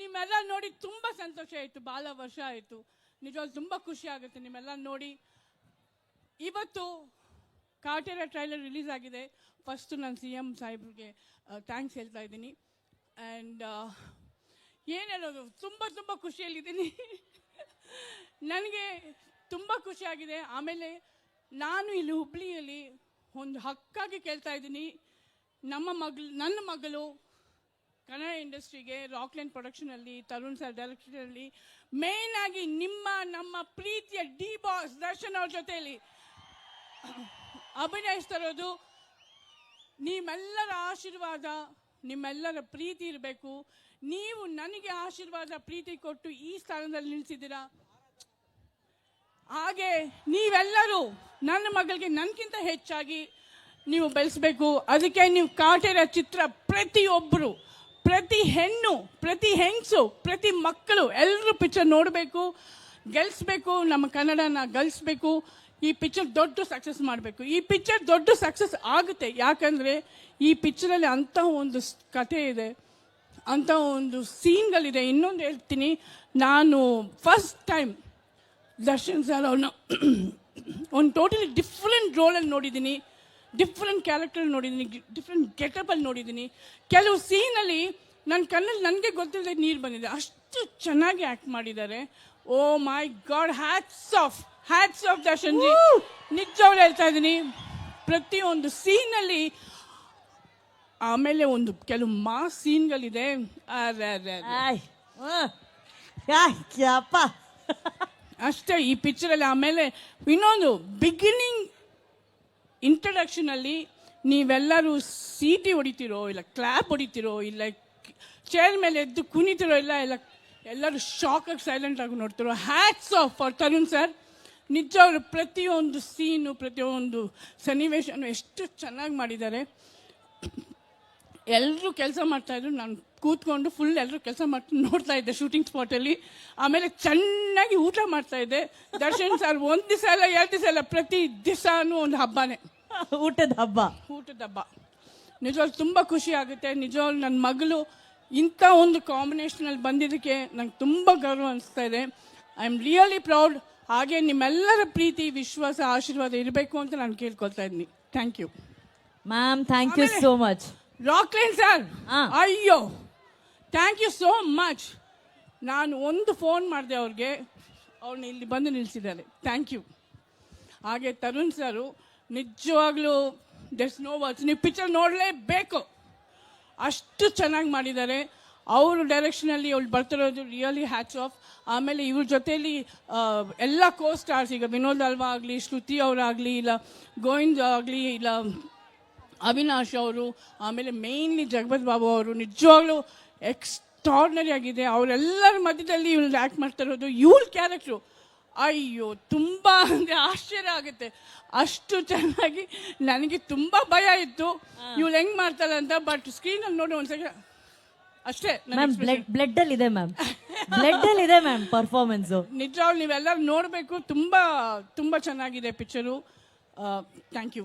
ನಿಮ್ಮೆಲ್ಲ ನೋಡಿ ತುಂಬ ಸಂತೋಷ ಆಯಿತು ಭಾಳ ವರ್ಷ ಆಯಿತು. ನಿಜವಾಗ್ಲೂ ತುಂಬ ಖುಷಿ ಆಗುತ್ತೆ ನಿಮ್ಮೆಲ್ಲ ನೋಡಿ. ಇವತ್ತು ಕಾಟೇರ ಟ್ರೈಲರ್ ರಿಲೀಸ್ ಆಗಿದೆ. ಫಸ್ಟು ನಾನು ಸಿ ಎಂ ಸಾಹೇಬ್ರಿಗೆ ಥ್ಯಾಂಕ್ಸ್ ಹೇಳ್ತಾ ಇದ್ದೀನಿ. ಆ್ಯಂಡ್ ಏನು ಹೇಳೋದು ತುಂಬ ತುಂಬ ಖುಷಿಯಲ್ಲಿದ್ದೀನಿ. ನನಗೆ ತುಂಬ ಖುಷಿಯಾಗಿದೆ ಆಮೇಲೆ ನಾನು ಇಲ್ಲಿ ಹುಬ್ಳಿಯಲ್ಲಿ ಒಂದು ಹಕ್ಕಾಗಿ ಕೇಳ್ತಾ ಇದ್ದೀನಿ. ನಮ್ಮ ಮಗಳು, ನನ್ನ ಮಗಳು ಕನ್ನಡ ಇಂಡಸ್ಟ್ರಿಗೆ ರಾಕ್ಲೈನ್ ಪ್ರೊಡಕ್ಷನಲ್ಲಿ ತರುಣ್ ಸರ್ ಡೈರೆಕ್ಷನಲ್ಲಿ ಮೇನ್ ಆಗಿ ನಿಮ್ಮ, ನಮ್ಮ ಪ್ರೀತಿಯ ಡಿ ಬಾಸ್ ದರ್ಶನ್ ಅವ್ರ ಜೊತೆಯಲ್ಲಿ ಅಭಿನಯಿಸ್ತಿರೋದು ನಿಮ್ಮೆಲ್ಲರ ಆಶೀರ್ವಾದ, ನಿಮ್ಮೆಲ್ಲರ ಪ್ರೀತಿ ಇರಬೇಕು. ನೀವು ನನಗೆ ಆಶೀರ್ವಾದ, ಪ್ರೀತಿ ಕೊಟ್ಟು ಈ ಸ್ಥಾನದಲ್ಲಿ ನಿಲ್ಸಿದ್ದೀರಾ ಹಾಗೆ ನೀವೆಲ್ಲರೂ ನನ್ನ ಮಗಳಿಗೆ ನನಗಿಂತ ಹೆಚ್ಚಾಗಿ ನೀವು ಬೆಳೆಸಬೇಕು. ಅದಕ್ಕೆ ನೀವು ಕಾಟೇರ ಚಿತ್ರ ಪ್ರತಿಯೊಬ್ಬರು ಪ್ರತಿ ಹೆಣ್ಣು, ಪ್ರತಿ ಹೆಂಗಸು, ಪ್ರತಿ ಮಕ್ಕಳು ಎಲ್ಲರೂ ಪಿಕ್ಚರ್ ನೋಡಬೇಕು ಗೆಲ್ಲಿಸ್ಬೇಕು ನಮ್ಮ ಕನ್ನಡನ ಗೆಲ್ಲಿಸ್ಬೇಕು ಈ ಪಿಕ್ಚರ್ ದೊಡ್ಡ ಸಕ್ಸಸ್ ಮಾಡಬೇಕು. ಈ ಪಿಕ್ಚರ್ ದೊಡ್ಡ ಸಕ್ಸಸ್ ಆಗುತ್ತೆ. ಯಾಕಂದರೆ ಈ ಪಿಕ್ಚರಲ್ಲಿ ಅಂಥ ಒಂದು ಕಥೆ ಇದೆ, ಅಂಥ ಒಂದು ಸೀನ್ಗಳಿದೆ ಇನ್ನೊಂದು ಹೇಳ್ತೀನಿ. ನಾನು ಫಸ್ಟ್ ಟೈಮ್ ದರ್ಶನ್ ಸರ್ ಅವ್ರನ್ನ, ಒಂದು ಟೋಟಲಿ ಡಿಫ್ರೆಂಟ್ ರೋಲಲ್ಲಿ ನೋಡಿದ್ದೀನಿ. ಡಿಫ್ರೆಂಟ್ ಕ್ಯಾರೆಕ್ಟರ್ ನೋಡಿದ್ದೀನಿ ಡಿಫ್ರೆಂಟ್ ಗೆಟಪಲ್ಲಿ ನೋಡಿದ್ದೀನಿ ಕೆಲವು ಸೀನಲ್ಲಿ ನನ್ನ ಕಣ್ಣಲ್ಲಿ ನನಗೆ ಗೊತ್ತಿಲ್ಲದೆ ನೀರು ಬಂದಿದೆ. ಅಷ್ಟು ಚೆನ್ನಾಗಿ ಆ್ಯಕ್ಟ್ ಮಾಡಿದ್ದಾರೆ. ಓ my god hats off hats off Darshan ji ನಿಜವಾಗ್ಲೂ ಹೇಳ್ತಾ ಇದ್ದೀನಿ ಪ್ರತಿಯೊಂದು ಸೀನಲ್ಲಿ ಆಮೇಲೆ ಒಂದು ಕೆಲವು ಮಾ ಸೀನ್ಗಳಿದೆ. ಯಪ್ಪ. ಅಷ್ಟೇ ಈ ಪಿಕ್ಚರಲ್ಲಿ ಆಮೇಲೆ ಇನ್ನೊಂದು ಬಿಗಿನಿಂಗ್ ಇಂಟ್ರಡಕ್ಷನಲ್ಲಿ ನೀವೆಲ್ಲರೂ ಸೀಟಿ ಹೊಡಿತೀರೋ, ಇಲ್ಲ ಕ್ಲಾಪ್ ಹೊಡಿತೀರೋ, ಇಲ್ಲ ಚೇರ್ ಮೇಲೆ ಎದ್ದು ಕುಣಿತಿರೋ, ಇಲ್ಲ ಇಲ್ಲ ಎಲ್ಲರೂ ಶಾಕಾಗಿ ಸೈಲೆಂಟ್ ಆಗಿ ನೋಡ್ತಿರೋ hats off for Tarun sir ನಿಜ ಅವರು ಪ್ರತಿಯೊಂದು ಸೀನು ಪ್ರತಿಯೊಂದು ಸನ್ನಿವೇಶನು ಎಷ್ಟು ಚೆನ್ನಾಗಿ ಮಾಡಿದ್ದಾರೆ. ಎಲ್ಲರೂ ಕೆಲಸ ಮಾಡ್ತಾಯಿದ್ರು ನಾನು ಕೂತ್ಕೊಂಡು ಫುಲ್ ಎಲ್ಲರೂ ಕೆಲಸ ಮಾಡ್ಕೊಂಡು ನೋಡ್ತಾ ಇದ್ದೆ ಶೂಟಿಂಗ್ ಸ್ಪಾಟಲ್ಲಿ ಆಮೇಲೆ ಚೆನ್ನಾಗಿ ಊಟ ಮಾಡ್ತಾ ಇದ್ದೆ. ದರ್ಶನ್ ಸರ್ ಒಂದು ದಿವಸ ಅಲ್ಲ ಎರಡು ದಿವಸ ಅಲ್ಲ ಪ್ರತಿ ದಿವಸನೂ ಒಂದು ಹಬ್ಬನೇ. ಊಟದ ಹಬ್ಬ. ಊಟದ ಹಬ್ಬ. ನಿಜವಾಗ್ಲು ತುಂಬ ಖುಷಿ ಆಗುತ್ತೆ. ನಿಜವಾಗ್ಲು ನನ್ನ ಮಗಳು ಇಂಥ ಒಂದು ಕಾಂಬಿನೇಷನಲ್ಲಿ ಬಂದಿದ್ದಕ್ಕೆ ನಂಗೆ ತುಂಬ ಗರ್ವ ಅನಿಸ್ತಾ ಇದೆ. ಐ ಆಮ್ ರಿಯಲಿ ಪ್ರೌಡ್ ಹಾಗೆ ನಿಮ್ಮೆಲ್ಲರ ಪ್ರೀತಿ ವಿಶ್ವಾಸ ಆಶೀರ್ವಾದ ಇರಬೇಕು ಅಂತ ನಾನು ಕೇಳ್ಕೊಳ್ತಾ ಇದ್ದೀನಿ. Thank you ma'am thank you so much Rockline sir. ಅಯ್ಯೋ. ಥ್ಯಾಂಕ್ ಯು ಸೋ ಮಚ್ ನಾನು ಒಂದು ಫೋನ್ ಮಾಡಿದೆ ಅವ್ರಿಗೆ. ಅವ್ರನ್ನ ಇಲ್ಲಿ ಬಂದು ನಿಲ್ಲಿಸಿದ್ದಾರೆ ಥ್ಯಾಂಕ್ ಯು ಹಾಗೆ ತರುಣ್ ಸರು, ನಿಜವಾಗ್ಲೂ ದಟ್ಸ್ ನೋ ವರ್ಡ್ಸ್ ನೀವು ಪಿಕ್ಚರ್ ನೋಡಲೇಬೇಕು. ಅಷ್ಟು ಚೆನ್ನಾಗಿ ಮಾಡಿದ್ದಾರೆ. ಅವ್ರ ಡೈರೆಕ್ಷನಲ್ಲಿ ಅವ್ಳು ಬರ್ತಿರೋದು ರಿಯಲಿ ಹ್ಯಾಚ್ ಆಫ್ ಆಮೇಲೆ ಇವ್ರ ಜೊತೆಯಲ್ಲಿ ಎಲ್ಲ ಕೋ ಸ್ಟಾರ್ಸ್ ಈಗ ವಿನೋದ್ ಅಲ್ವಾ ಆಗಲಿ, ಶ್ರುತಿ ಅವರಾಗಲಿ, ಇಲ್ಲ ಗೋವಿಂದ್ ಆಗಲಿ, ಇಲ್ಲ ಅವಿನಾಶ್ ಅವರು ಆಮೇಲೆ ಮೇಯ್ನ್ಲಿ ಜಗಪತ್ ಬಾಬು ಅವರು ನಿಜವಾಗ್ಲೂ ಎಕ್ಸ್ಟ್ರಾರ್ನರಿ ಆಗಿದೆ. ಅವರೆಲ್ಲರ ಮಧ್ಯದಲ್ಲಿ ಇವ್ರು ಆ್ಯಕ್ಟ್ ಮಾಡ್ತಾ ಇರೋದು ಇವಳ ಕ್ಯಾರೆಕ್ಟ್ರು ಅಯ್ಯೋ ತುಂಬ ಅಂದರೆ ಆಶ್ಚರ್ಯ ಆಗುತ್ತೆ. ಅಷ್ಟು ಚೆನ್ನಾಗಿ ನನಗೆ ತುಂಬ ಭಯ ಇತ್ತು. ಇವಳು ಹೆಂಗೆ ಮಾಡ್ತಾರೆ ಅಂತ ಬಟ್ ಸ್ಕ್ರೀನಲ್ಲಿ ನೋಡಿ ಒಂದ್ಸಲ. ಅಷ್ಟೇ ಮ್ಯಾಮ್ ಬ್ಲಡ್ ಬ್ಲಡ್ ಅಲ್ಲಿ ಇದೆ ಮ್ಯಾಮ್ ಬ್ಲಡ್ ಅಲ್ಲಿ ಇದೆ ಮ್ಯಾಮ್ ಪರ್ಫಾರ್ಮೆನ್ಸ್ ನಿಜವಾಗ್ಲೂ ನೀವೆಲ್ಲರೂ ನೋಡಬೇಕು. ತುಂಬ ತುಂಬ ಚೆನ್ನಾಗಿದೆ ಪಿಕ್ಚರು ಥ್ಯಾಂಕ್ ಯು